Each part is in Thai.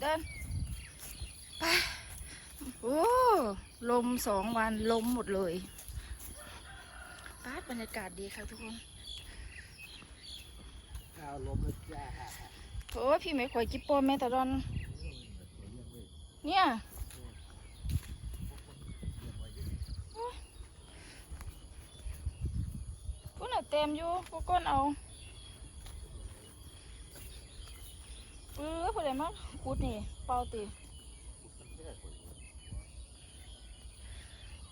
เดินไปโอ้ลมสองวันลมหมดเลยป้าดบรรยากาศดีครับทุกคนข้าวลมเลยจ้าโอ้ยพี่ไม่ข่อยจิปโป้แม่ตะดอน เนี่ยพวกน่ะเต็มอยู่พวกก้นเอาเออพอได้มา ขุดนี่เป่าตี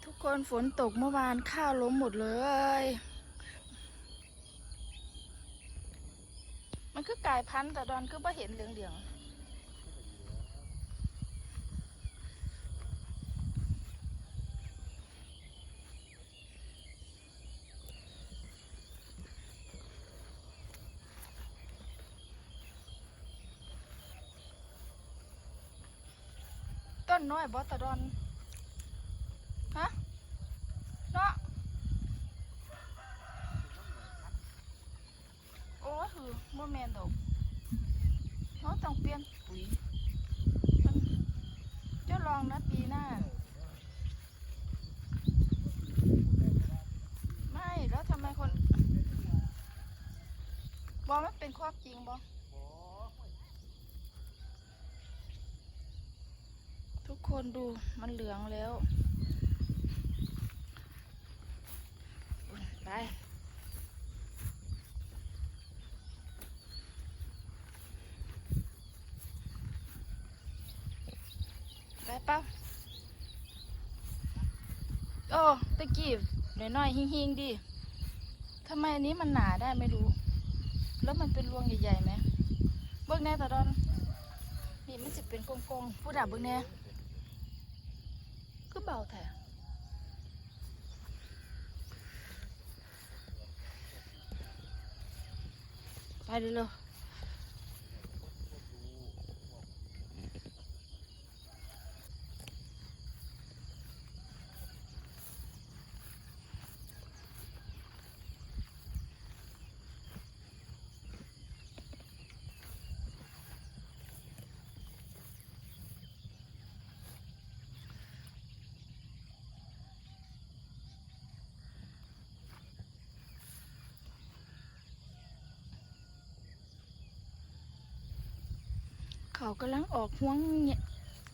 ทุกคนฝนตกเมื่อวานข้าวล้มหมดเลย มันคือกลายพันธุ์แต่ดอนก็ไม่เห็นเหลืองๆ ต้นน้อยบอตะดอน ฮะ เนาะ โอ้ยคือบ่แมนดอกเราต้องเปลี่ยนปุ๋ยจ้าลองนะปีหน้า ไม่ แล้วทำไมคน บอมันเป็นความจริงบอทุก คนดูมันเหลืองแล้ว ไป ไปเป้าโอ้ตะกี้หน่อยๆหิงๆดิทำไมอันนี้มันหนาได้ไม่รู้ แล้วมันเป็นรวงใหญ่ๆไหมเบิ้งแน่ตาดอน นี่มันจะเป็นกงๆผู้ดับเบิ้งแน่ ก็เบาแท้ไป เขากำลังออกห่วงเนี่ย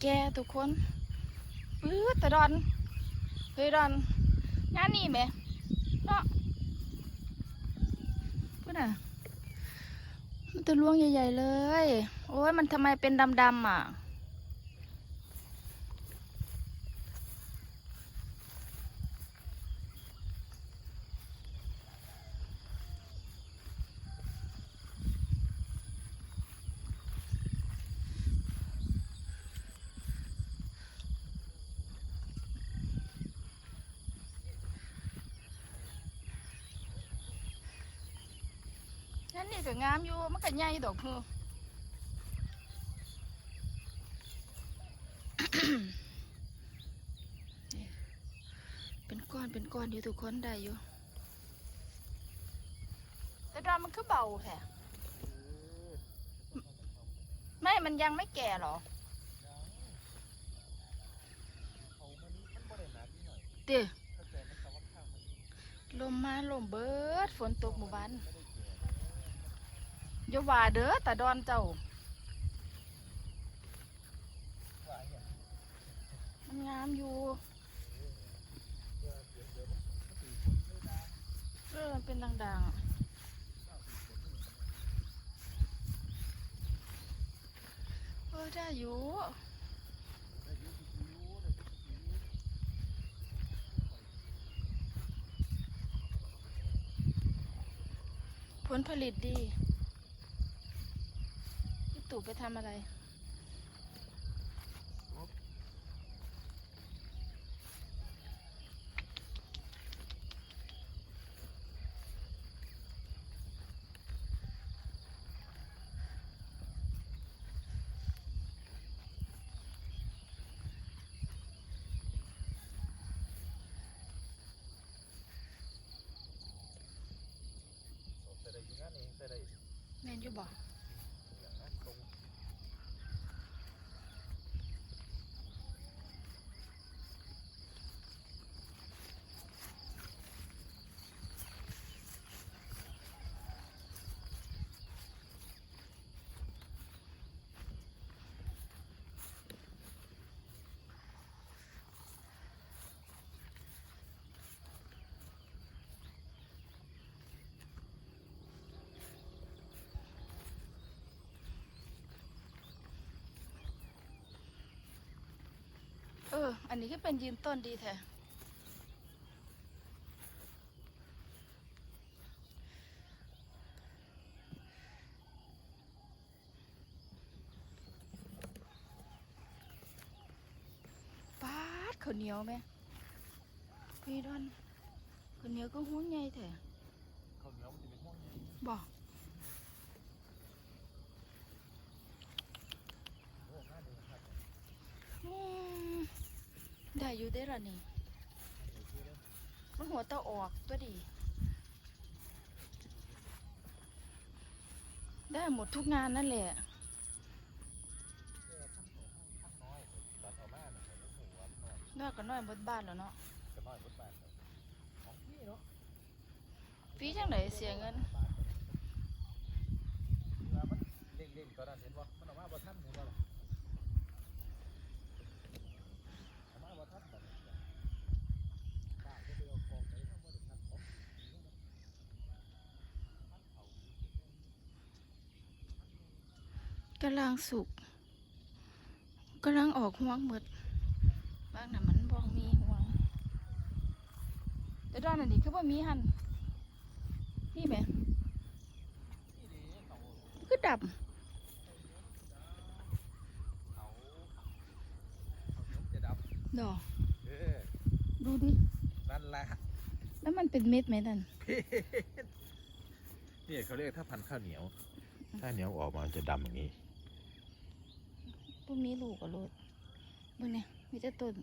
แกทุกคนปื้อแต่ดอนเฮ้ยดอนงานนี่ไหมเนาะพูดน่ะมันตัวลวงใหญ่ ๆ เลย โอ้ยมันทำไมเป็นดำๆอะ นั่นนี่ก็งามอยู่มันก็ใหญ่ดอกเือเป็นก้อนเป็นก้อนเดียวทุกคนได้อยู่ แต่ดอนมันคือเบาแท้ไม่ มันยังไม่แก่หรอเดี๋ยวลมมาลมเบิด ฝนตกหมู่บ้าน อย่าว่าเด้อตาดอนเจ้า มันงามอยู่ เออมันเป็นดังๆเออได้อยู่ ผลผลิตดี ตู่ไปทำอะไร แม่นอยู่บ่ อออันนี้ก็เป็นยืนต้นดีแท้ปาดข้าวเหนียวไหมพี่ดอนข้าวเหนียวก็หุ้นใหญ่แท้ข้าวเหนียวมันจะเป็นม่วงไงบอก โอ้ง่ายเลยครับ อืมได้ อยู่ได้อละนี่ มันหัวตะออกตัวดี ได้หมดทุกงานนั่นแหละน้อยก็น้อยบนบ้านแล้วเนาะฟีจังไหนเสียเงินเลามันๆตอนนั้เห็นว่ามันเอามาบ่ทันเห็นว่าล่ามาบ่ทันแบบนี้บ้านก็ไปเอากองไปทั้งหมดทันของเอา กำลังสุกกำลังออกห่วงหมดบางน่ะมันบ่มีห่วงแต่ด้านอันนี้คือว่ามีหันนี่ไหมนี่ดิเขาคือดับเขาเขายกจะดับดอกเออดูดินั่นแหละแล้วมันเป็นเม็ดไหมนั่นนี่เขาเรียกถ้าพันธุ์ข้าวเหนียว ถ้าเหนียวออกมาจะดำอย่างนี้ พวกนี้ลูกกับรถเบิ่งเนี่ยมีแต่ต้น